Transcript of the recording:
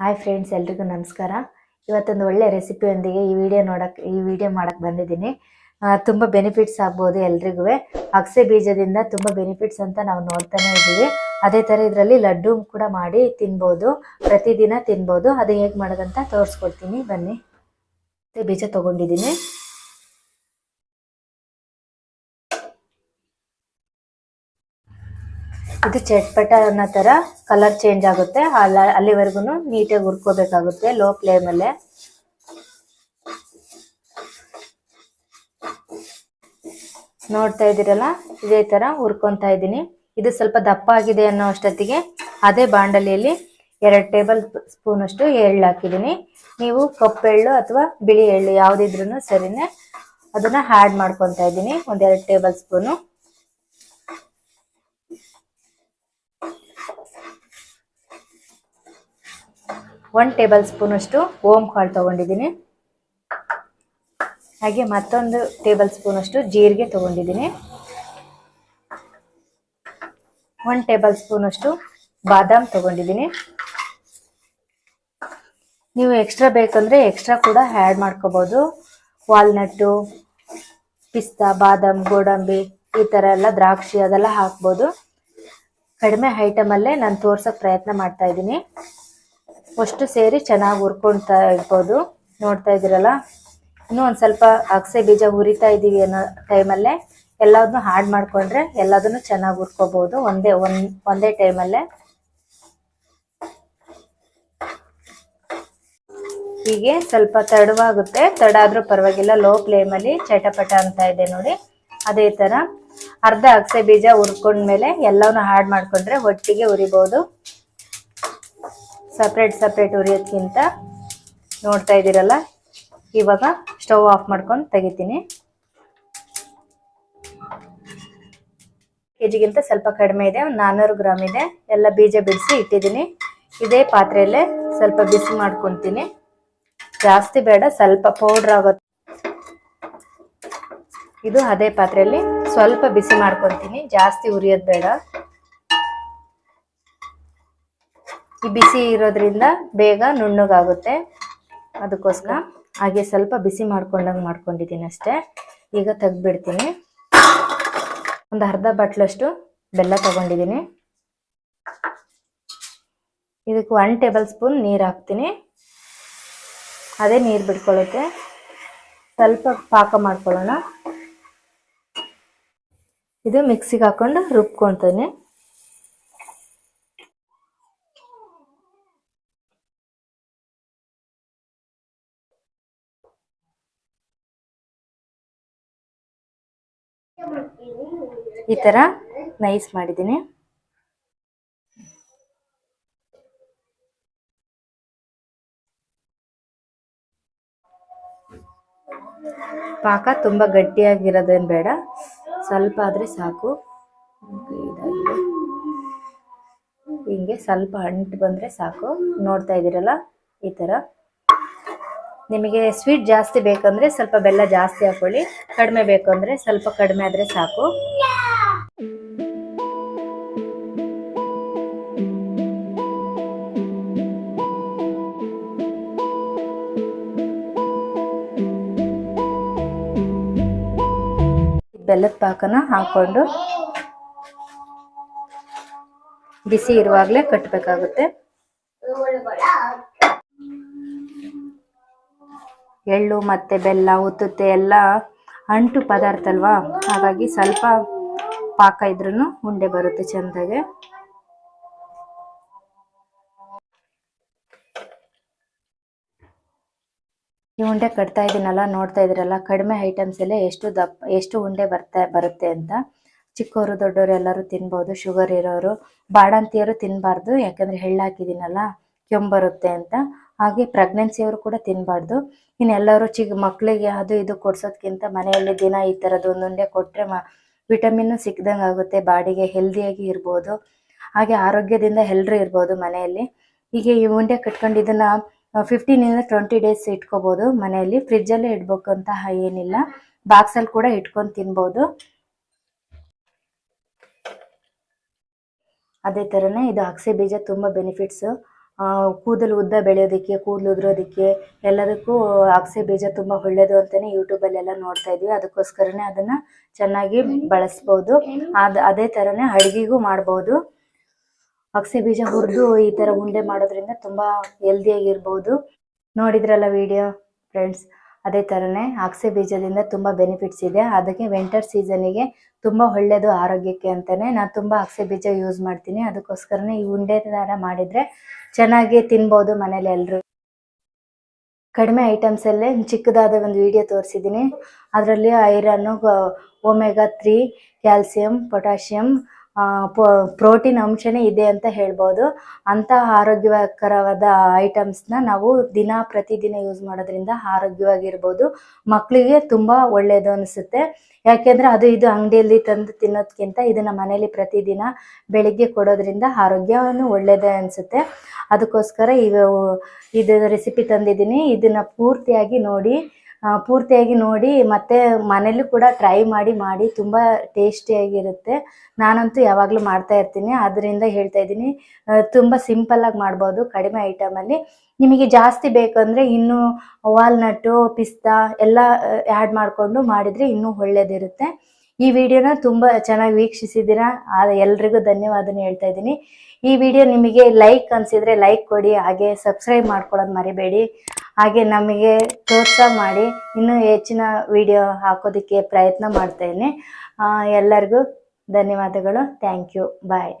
Hi friends ಎಲ್ರಿಗೂ ನಮಸ್ಕಾರ. ಇವತ್ತೊಂದು ಒಳ್ಳೆ ರೆಸಿಪಿಯೊಂದಿಗೆ ಈ ವಿಡಿಯೋ ನೋಡಕ್ಕೆ ಈ ವಿಡಿಯೋ ಮಾಡಕ್ಕೆ ಬಂದಿದ್ದೀನಿ. ತುಂಬ ಬೆನಿಫಿಟ್ಸ್ ಆಗ್ಬೋದು ಎಲ್ರಿಗೂ ಅಗಸೆ ಬೀಜದಿಂದ ತುಂಬ ಬೆನಿಫಿಟ್ಸ್ ಅಂತ ನಾವು ನೋಡ್ತಾನೆ ಇದ್ದೀವಿ. ಅದೇ ಥರ ಇದರಲ್ಲಿ ಲಡ್ಡು ಕೂಡ ಮಾಡಿ ತಿನ್ಬೋದು. ಪ್ರತಿದಿನ ತಿನ್ಬೋದು. ಅದು ಹೇಗೆ ಮಾಡೋದಂತ ತೋರಿಸ್ಕೊಡ್ತೀನಿ. ಬನ್ನಿ. ಬೀಜ ತಗೊಂಡಿದ್ದೀನಿ. ಇದು ಚಟ್ಪಟ ಅನ್ನೋ ತರ ಕಲರ್ ಚೇಂಜ್ ಆಗುತ್ತೆ. ಅಲ್ಲ ಅಲ್ಲಿವರೆಗೂ ನೀಟಾಗಿ ಹುರ್ಕೋಬೇಕಾಗುತ್ತೆ ಲೋ ಫ್ಲೇಮಲ್ಲೇ ನೋಡ್ತಾ ಇದ್ದೀರಲ್ಲ? ಇದೇ ತರ ಹುರ್ಕೊಂತಾ ಇದ್ದೀನಿ. ಇದು ಸ್ವಲ್ಪ ದಪ್ಪ ಆಗಿದೆ ಅನ್ನೋ ಅಷ್ಟೊತ್ತಿಗೆ. ಅದೇ ಬಾಂಡಲಿಯಲ್ಲಿ ಎರಡು ಟೇಬಲ್ ಸ್ಪೂನ್ ಅಷ್ಟು ಎಳ್ಳು ಹಾಕಿದ್ದೀನಿ. ನೀವು ಕಪ್ಪೆಳ್ಳು ಅಥವಾ ಬಿಳಿ ಎಳ್ಳು ಯಾವುದಿದ್ರೂ ಸರಿನೇ ಅದನ್ನ ಆ್ಯಡ್ ಮಾಡ್ಕೊತಾ ಇದ್ದೀನಿ. ಒಂದೆರಡು table spoon. One tablespoon ಅಷ್ಟು ಓಮ್ ಕಾಳು ತೊಗೊಂಡಿದ್ದೀನಿ. ಹಾಗೆ ಮತ್ತೊಂದು ಟೇಬಲ್ ಸ್ಪೂನ್ ಅಷ್ಟು ಜೀರಿಗೆ ತಗೊಂಡಿದ್ದೀನಿ. ಒನ್ ಟೇಬಲ್ ಸ್ಪೂನ್ ಅಷ್ಟು ಬಾದಾಮ್ ತಗೊಂಡಿದ್ದೀನಿ. ನೀವು ಎಕ್ಸ್ಟ್ರಾ ಬೇಕಂದ್ರೆ ಎಕ್ಸ್ಟ್ರಾ ಕೂಡ ಆ್ಯಡ್ ಮಾಡ್ಕೋಬೋದು. ವಾಲ್ನಟ್ಟು ಪಿಸ್ತಾ ಬಾದಾಮ್, ಗೋಡಂಬಿ, ಈ ಥರ ಎಲ್ಲ ದ್ರಾಕ್ಷಿ ಅದೆಲ್ಲ ಹಾಕ್ಬೋದು. ಕಡಿಮೆ ಐಟಮಲ್ಲೇ ನಾನು ತೋರ್ಸೋಕೆ ಪ್ರಯತ್ನ ಮಾಡ್ತಾ ಇದ್ದೀನಿ. ಅಷ್ಟು ಸೇರಿ ಚೆನ್ನಾಗಿ ಹುರ್ಕೊಳ್ತಾ ಇರ್ಬೋದು. ನೋಡ್ತಾ ಇದ್ದೀರಲ್ಲ? ಇನ್ನೂ ಒಂದು ಸ್ವಲ್ಪ ಅಗಸೆ ಬೀಜ ಹುರಿತಾ ಇದ್ದೀವಿ ಅನ್ನೋ ಟೈಮಲ್ಲೇ ಎಲ್ಲದನ್ನೂ ಹಾಡ್ ಮಾಡ್ಕೊಂಡ್ರೆ ಎಲ್ಲದನ್ನು ಚೆನ್ನಾಗಿ ಹುರ್ಕೋಬೋದು. ಒಂದೇ ಒಂದ್, ಒಂದೇ ಟೈಮಲ್ಲೇ ಹೀಗೆ ಸ್ವಲ್ಪ ತಡವಾಗುತ್ತೆ. ತಡ ಆದ್ರೂ ಪರವಾಗಿಲ್ಲ ಲೋ ಫ್ಲೇಮಲ್ಲಿ ಚಟಪಟ ಅಂತ ಇದೆ ನೋಡಿ. ಅದೇ ತರ. ಅರ್ಧ ಅಗಸೆ ಬೀಜ ಹುರ್ಕೊಂಡ್ಮೇಲೆ ಎಲ್ಲವನ್ನೂ ಹಾಡ್ ಮಾಡ್ಕೊಂಡ್ರೆ ಒಟ್ಟಿಗೆ ಹುರಿಬಹುದು ಸಪ್ರೇಟ್ ಸಪ್ರೇಟ್ ಉರಿಯೋದ್ಕಿಂತ ನೋಡ್ತಾ ಇದ್ದೀರಲ್ಲ? ಇವಾಗ ಸ್ಟವ್ ಆಫ್ ಮಾಡ್ಕೊಂಡು ತೆಗಿತೀನಿ. ಕೆಜಿಗಿಂತ ಸ್ವಲ್ಪ ಕಡಿಮೆ ಇದೆ, ಒಂದು ನಾನ್ನೂರು ಗ್ರಾಮ್ ಇದೆ. ಎಲ್ಲ ಬೀಜ ಬಿಡಿಸಿ ಇಟ್ಟಿದ್ದೀನಿ. ಇದೇ ಪಾತ್ರೆಯಲ್ಲೇ ಸ್ವಲ್ಪ ಬಿಸಿ ಮಾಡ್ಕೊತೀನಿ. ಜಾಸ್ತಿ ಬೇಡ, ಸ್ವಲ್ಪ ಪೌಡ್ರ್ ಆಗುತ್ತೆ ಇದು ಅದೇ ಪಾತ್ರೆಯಲ್ಲಿ ಸ್ವಲ್ಪ ಬಿಸಿ ಮಾಡ್ಕೊತೀನಿ. ಜಾಸ್ತಿ ಉರಿಯೋದು ಬೇಡ ಈ ಬಿಸಿ ಇರೋದ್ರಿಂದ ಬೇಗ ನುಣ್ಣಗಾಗುತ್ತೆ. ಅದಕ್ಕೋಸ್ಕರ ಹಾಗೆ ಸ್ವಲ್ಪ ಬಿಸಿ ಮಾಡ್ಕೊಂಡಂಗೆ ಮಾಡ್ಕೊಂಡಿದ್ದೀನಿ ಅಷ್ಟೇ. ಈಗ ತೆಗ್ದುಬಿಡ್ತೀನಿ. ಒಂದು ಅರ್ಧ ಬಟ್ಲಷ್ಟು ಬೆಲ್ಲ ತಗೊಂಡಿದ್ದೀನಿ. ಇದಕ್ಕೆ ಒನ್ ಟೇಬಲ್ ಸ್ಪೂನ್ ನೀರು ಹಾಕ್ತೀನಿ. ಅದೇ ನೀರು ಬಿಟ್ಕೊಳ್ಳುತ್ತೆ. ಸ್ವಲ್ಪ ಪಾಕ ಮಾಡ್ಕೊಳ್ಳೋಣ. ಇದು ಮಿಕ್ಸಿಗೆ ಹಾಕೊಂಡು ರುಬ್ಕೊತೀನಿ ಈ ತರ ನೈಸ್ ಮಾಡಿದ್ದೀನಿ. ಪಾಕ ತುಂಬಾ ಗಟ್ಟಿಯಾಗಿರೋದೇನ್ ಬೇಡ. ಸ್ವಲ್ಪ ಆದ್ರೆ ಸಾಕು. ಹಿಂಗೆ ಸ್ವಲ್ಪ ಅಂಟು ಬಂದ್ರೆ ಸಾಕು. ನೋಡ್ತಾ ಇದೀರಲ್ಲ ಈ ತರ. ನಿಮಗೆ ಸ್ವೀಟ್ ಜಾಸ್ತಿ ಬೇಕಂದ್ರೆ ಸ್ವಲ್ಪ ಬೆಲ್ಲ ಜಾಸ್ತಿ ಹಾಕೊಳ್ಳಿ. ಕಡಿಮೆ ಬೇಕು ಸ್ವಲ್ಪ ಕಡಿಮೆ ಆದ್ರೆ ಸಾಕು. ಬೆಲ್ಲದ ಪಾಕನ ಹಾಕೊಂಡು ಬಿಸಿ ಇರುವಾಗಲೇ ಕಟ್ಟಬೇಕಾಗುತ್ತೆ ಎಳ್ಳು ಮತ್ತೆ ಬೆಲ್ಲ, ಉತ್ತುತ್ತೆ ಎಲ್ಲ ಅಂಟು ಪದಾರ್ಥ ಅಲ್ವಾ? ಹಾಗಾಗಿ ಸ್ವಲ್ಪ ಪಾಕ ಇದ್ರೂ ಉಂಡೆ ಬರುತ್ತೆ ಚೆಂದಾಗೆ. ಈ ಉಂಡೆ ಕಟ್ತಾ ಇದ್ದೀನಲ್ಲ ನೋಡ್ತಾ ಇದ್ರಲ್ಲ, ಕಡಿಮೆ ಐಟಮ್ಸ್ ಎಲ್ಲ ಎಷ್ಟು ದಪ್ಪ, ಎಷ್ಟು ಉಂಡೆ ಬರ್ತಾ, ಬರುತ್ತೆ ಅಂತ. ಚಿಕ್ಕವರು ದೊಡ್ಡವರು ಎಲ್ಲರೂ ತಿನ್ಬೋದು ಶುಗರ್ ಇರೋರು. ಬಾಡಂತಿಯರು ತಿನ್ನಬಾರ್ದು ಯಾಕಂದ್ರೆ ಎಳ್ಳು ಹಾಕಿದ್ದೀನಲ್ಲ ಕೆಂಬರುತ್ತೆ ಅಂತ. ಹಾಗೆ ಪ್ರೆಗ್ನೆನ್ಸಿಯವರು ಕೂಡ ತಿನ್ನಬಾರ್ದು ಇನ್ನೆಲ್ಲರೂ ಚಿಕ್ಕ ಮಕ್ಕಳಿಗೆ ಅದು ಇದು ಕೊಡ್ಸೋದ್ಕಿಂತ ಮನೆಯಲ್ಲಿ ದಿನ ಈ ಥರದ್ದು ಒಂದೊಂದೇ ಕೊಟ್ಟರೆ ಮ ವಿಟಮಿನ್ನು ಸಿಕ್ದಂಗೆ ಆಗುತ್ತೆ, ಬಾಡಿಗೆ ಹೆಲ್ದಿಯಾಗಿ ಇರ್ಬೋದು. ಹಾಗೆ ಆರೋಗ್ಯದಿಂದ ಎಲ್ಲರೂ ಇರ್ಬೋದು ಮನೆಯಲ್ಲಿ. ಹೀಗೆ ಈ ಉಂಡೆ ಕಟ್ಕೊಂಡು ಇದನ್ನ ಫಿಫ್ಟೀನಿಂದ ಟ್ವೆಂಟಿ ಡೇಸ್ ಇಟ್ಕೋಬೋದು. ಮನೆಯಲ್ಲಿ ಫ್ರಿಜ್ಜಲ್ಲೇ ಇಡ್ಬೇಕು ಅಂತ ಏನಿಲ್ಲ. ಬಾಕ್ಸಲ್ಲಿ ಕೂಡ ಇಟ್ಕೊಂಡು ತಿನ್ಬೋದು. ಅದೇ ಥರನೇ ಇದು ಅಗಸೆ ಬೀಜ ತುಂಬ ಬೆನಿಫಿಟ್ಸು ಕೂದಲು ಉದ್ದ ಬೆಳೆಯೋದಕ್ಕೆ, ಕೂದಲು ಉದುರೋದಕ್ಕೆ ಎಲ್ಲದಕ್ಕೂ ಅಗಸೆ ಬೀಜ ತುಂಬ ಒಳ್ಳೆಯದು ಅಂತಲೇ ಯೂಟ್ಯೂಬಲ್ಲೆಲ್ಲ ನೋಡ್ತಾ ಇದ್ವಿ. ಅದಕ್ಕೋಸ್ಕರನೇ ಅದನ್ನು ಚೆನ್ನಾಗಿ ಬಳಸ್ಬೋದು. ಅದು, ಅದೇ ಥರನೇ ಅಡುಗೆಗೂ ಮಾಡ್ಬೋದು. ಅಗಸೆ ಬೀಜ ಹುರಿದು ಈ ಥರ ಉಂಡೆ ಮಾಡೋದ್ರಿಂದ ತುಂಬ ಹೆಲ್ದಿಯಾಗಿರ್ಬೋದು ನೋಡಿದ್ರಲ್ಲ ವಿಡಿಯೋ ಫ್ರೆಂಡ್ಸ್ ಅದೇ ಥರನೇ ಅಗಸೆ ಬೀಜದಿಂದ ತುಂಬ ಬೆನಿಫಿಟ್ಸ್ ಇದೆ. ಅದಕ್ಕೆ ವಿಂಟರ್ ಸೀಸನಿಗೆ ತುಂಬ ಒಳ್ಳೆಯದು ಆರೋಗ್ಯಕ್ಕೆ ಅಂತಲೇ ನಾನು ತುಂಬ ಅಗಸೆ ಬೀಜ ಯೂಸ್ ಮಾಡ್ತೀನಿ. ಅದಕ್ಕೋಸ್ಕರನೇ ಈ ಉಂಡೆ ಥರ ಮಾಡಿದರೆ ಚೆನ್ನಾಗಿ ತಿನ್ಬೋದು ಮನೇಲಿ ಎಲ್ಲರೂ ಕಡಿಮೆ ಐಟಮ್ಸಲ್ಲೇ ಚಿಕ್ಕದಾದ ಒಂದು ವಿಡಿಯೋ ತೋರಿಸಿದ್ದೀನಿ. ಅದರಲ್ಲಿ iron omega three calcium potassium protein ಅಂಶನೇ ಇದೆ ಅಂತ ಹೇಳ್ಬೋದು. ಅಂತ ಆರೋಗ್ಯಕರವಾದ ಐಟಮ್ಸ್ನ ನಾವು ದಿನ ಪ್ರತಿದಿನ ಯೂಸ್ ಮಾಡೋದ್ರಿಂದ ಆರೋಗ್ಯವಾಗಿರ್ಬೋದು. ಮಕ್ಕಳಿಗೆ ತುಂಬ ಒಳ್ಳೆಯದು ಅನಿಸುತ್ತೆ. ಯಾಕೆಂದರೆ ಅದು ಇದು ಅಂಗಡಿಯಲ್ಲಿ ತಂದು ತಿನ್ನೋದಕ್ಕಿಂತ ಇದನ್ನು ಮನೇಲಿ ಪ್ರತಿದಿನ ಬೆಳಿಗ್ಗೆ ಕೊಡೋದ್ರಿಂದ ಆರೋಗ್ಯವನ್ನು ಒಳ್ಳೆಯದೇ ಅನಿಸುತ್ತೆ. ಅದಕ್ಕೋಸ್ಕರ ಇವು, ಇದು ರೆಸಿಪಿ ತಂದಿದ್ದೀನಿ. ಇದನ್ನು ಪೂರ್ತಿಯಾಗಿ ನೋಡಿ ಪೂರ್ತಿಯಾಗಿ ನೋಡಿ ಮತ್ತೆ ಮನೇಲೂ ಕೂಡ ಟ್ರೈ ಮಾಡಿ ಮಾಡಿ ತುಂಬ ಟೇಸ್ಟಿಯಾಗಿರುತ್ತೆ ನಾನಂತೂ ಯಾವಾಗಲೂ ಮಾಡ್ತಾ ಇರ್ತೀನಿ. ಅದರಿಂದ ಹೇಳ್ತಾ ಇದ್ದೀನಿ ತುಂಬ ಸಿಂಪಲ್ಲಾಗಿ ಮಾಡ್ಬೋದು ಕಡಿಮೆ ಐಟಮಲ್ಲಿ ನಿಮಗೆ ಜಾಸ್ತಿ ಬೇಕಂದರೆ ಇನ್ನೂ ವಾಲ್ನಟ್ಟು ಪಿಸ್ತಾ ಎಲ್ಲ ಆ್ಯಡ್ ಮಾಡಿಕೊಂಡು ಮಾಡಿದರೆ ಇನ್ನೂ ಒಳ್ಳೇದಿರುತ್ತೆ. ಈ ವಿಡಿಯೋನ ತುಂಬ ಚೆನ್ನಾಗಿ ವೀಕ್ಷಿಸಿದ್ದೀರಾ? ಎಲ್ರಿಗೂ ಧನ್ಯವಾದನ ಹೇಳ್ತಾ ಇದ್ದೀನಿ. ಈ ವಿಡಿಯೋ ನಿಮಗೆ ಲೈಕ್ ಅನಿಸಿದರೆ ಲೈಕ್ ಕೊಡಿ, ಹಾಗೆ ಸಬ್ಸ್ಕ್ರೈಬ್ ಮಾಡ್ಕೊಳ್ಳೋದು ಮರಿಬೇಡಿ. ಹಾಗೆ ನಮಗೆ ಪ್ರೋತ್ಸಾಹ ಮಾಡಿ ಇನ್ನೂ ಹೆಚ್ಚಿನ ವಿಡಿಯೋ ಹಾಕೋದಕ್ಕೆ ಪ್ರಯತ್ನ ಮಾಡ್ತೇನೆ. ಎಲ್ಲರಿಗೂ ಧನ್ಯವಾದಗಳು. Thank you bye